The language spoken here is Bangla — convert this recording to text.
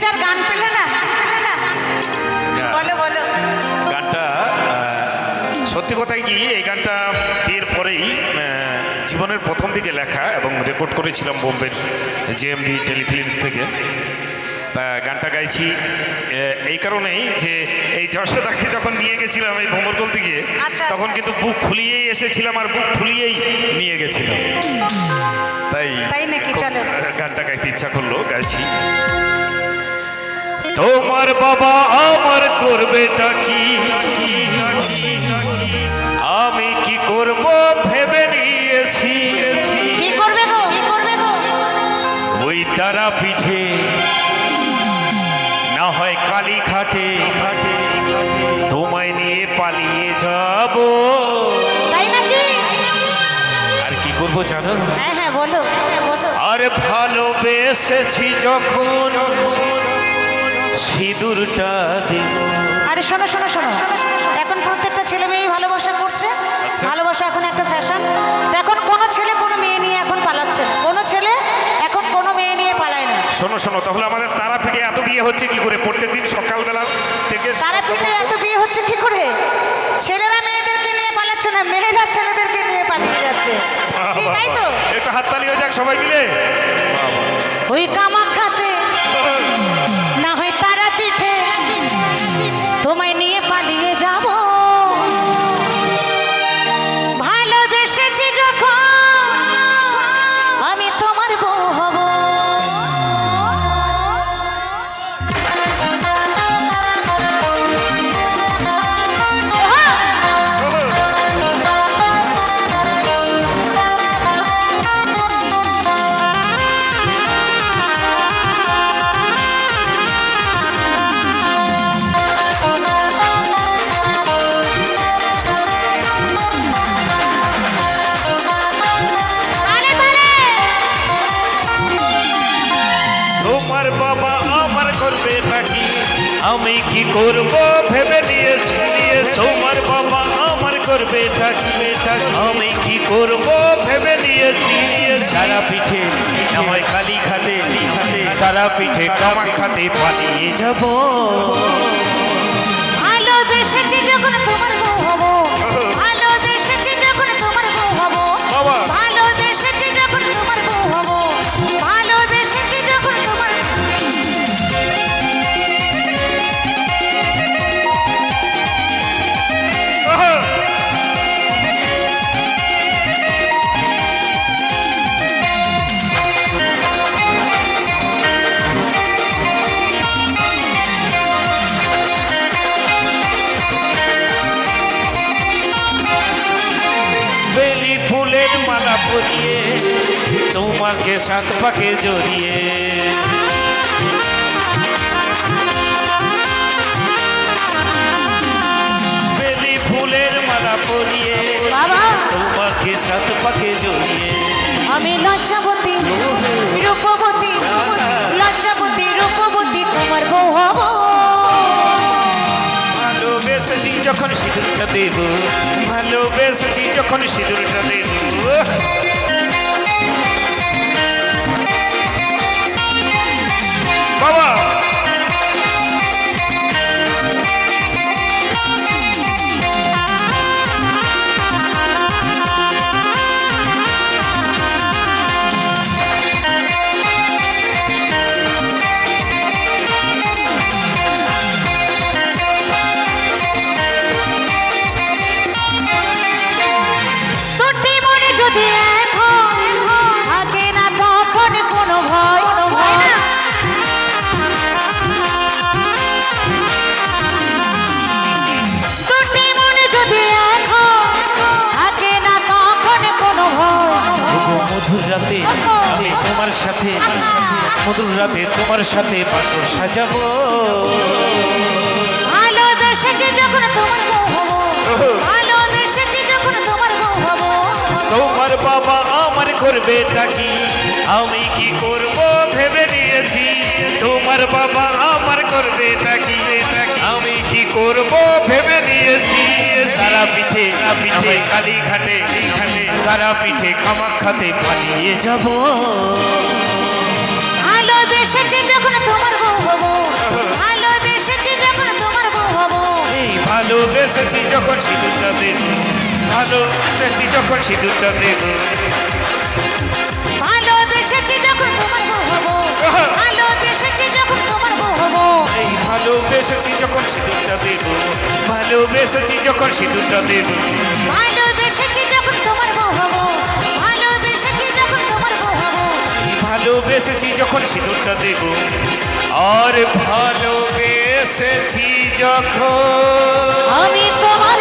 পেয়েছে গান পেলে না বলো বলো গানটা সত্যি কথাই কি এই গানটা বিয়ের পরেই জীবনের প্রথম দিকে লেখা এবং রেকর্ড করেছিলাম বোম্বের জেএমডি টেলিফিল্মস থেকে তা গানটা গাইছি এই কারণেই যে এই যশোদাকে যখন নিয়ে গেছিলাম এই ভ্রমরকল থেকে আচ্ছা, তখন আচ্ছা। কিন্তু বুক ফুলিয়েই এসেছিলাম আর বুক ফুলিয়েই নিয়ে গেছিলাম তাই তাই নাকি? চলো। গানটা গাইতে ইচ্ছা করল গাইছি তোমার বাবা আমার করবেটা কি? আমি কি করব ভেবে নিয়েছি? কি করবে গো? কি করবে গো? ওই তারা পিঠে না হয় কালী ঘাটে ঘাটে তোমায় নিয়ে পালিয়ে যাব। আর কি করব জানো? হ্যাঁ হ্যাঁ হ্যাঁ, বলো। আর ভালোবেসেছি যখন সিঁদুরটা দিব আরে শোনো শোনো শোনো। এখন প্রত্যেকটা ছেলে মেয়েই ভালোবাসা করছে। আচ্ছা। ভালোবাসা এখন একটা ফ্যাশন এখন কোনো ছেলে কোনো মেয়ে নিয়ে এখন পালাচ্ছে না। কোনো ছেলে এখন কোনো মেয়ে নিয়ে পালায় না। শোনো শোনো তাহলে আমাদের তারাপীঠে এত বিয়ে হচ্ছে কি করে? প্রত্যেকদিন সকালবেলা থেকে তারা পিঠে এত বিয়ে হচ্ছে কি করে? ছেলেরা মেয়েদেরকে নিয়ে পালাচ্ছে না মেয়েরা ছেলেদেরকে নিয়ে পালিয়ে যাচ্ছে। তাই তো? একটু হাততালি হয়ে যাক সবাই মিলে। ওই কামাখাতে করবে নাকি আমি কি করব? ভেবে নিয়েছি তোমার বাবা, আমার করবে নাকি আমি কি করব? ভেবে নিয়েছি সারা পিঠে আমায় খালি খাতে তারা পিঠে কামার খাতে পালিয়ে যাব। তোমাকে সাত পাকে জড়িয়ে বেলি ফুলের মালা পরিয়ে তোমাকে সাত পাকে জড়িয়ে আমি লজ্জাবতী রূপবতী লজ্জাবতী রূপবতী তোমার বউ হব ভালোবেসেছি যখন সিঁদুরটা দেব ভালোবেসেছি যখন সিঁদুরটা দেব। যদি এখন থাকে না তখন কোনো ভয় মনে যদি এখন থাকে না তখন কোনো ভয়। মধুর রাতে আমি তোমার সাথে মধুর রাতে তোমার সাথে বাটর সাজাবো। ভালোবেসেছি যখন তোমার তোমার বাবা আমার করবে তাকি আমি কি করব ভেবে নিয়েছি? তোমার বাবা আমার করবে তাকি আমি কি করব ভেবে নিয়েছি? সারা পিঠে পিঠে কালী ঘাটে সারা পিঠে খামার খাতে পালিয়ে যাব। ভালোবেসেছি যখন যখন তোমার ভালোবেসেছি যখন সিঁদুরটা দেখি ভালোবেসেছি যখন সিঁদুরটা দেব ভালোবেসেছি যখন তোমার বউ হব। ভালোবেসেছি যখন তোমার বউ হব। এই ভালোবেসেছি যখন সিঁদুরটা দেব ভালোবেসেছি যখন সিঁদুরটা দেব ভালোবেসেছি যখন তোমার বউ হব। ভালোবেসেছি যখন তোমার বউ হব। এই ভালোবেসেছি যখন সিঁদুরটা দেব আর ভালোবেসেছি যখন আমি তোমার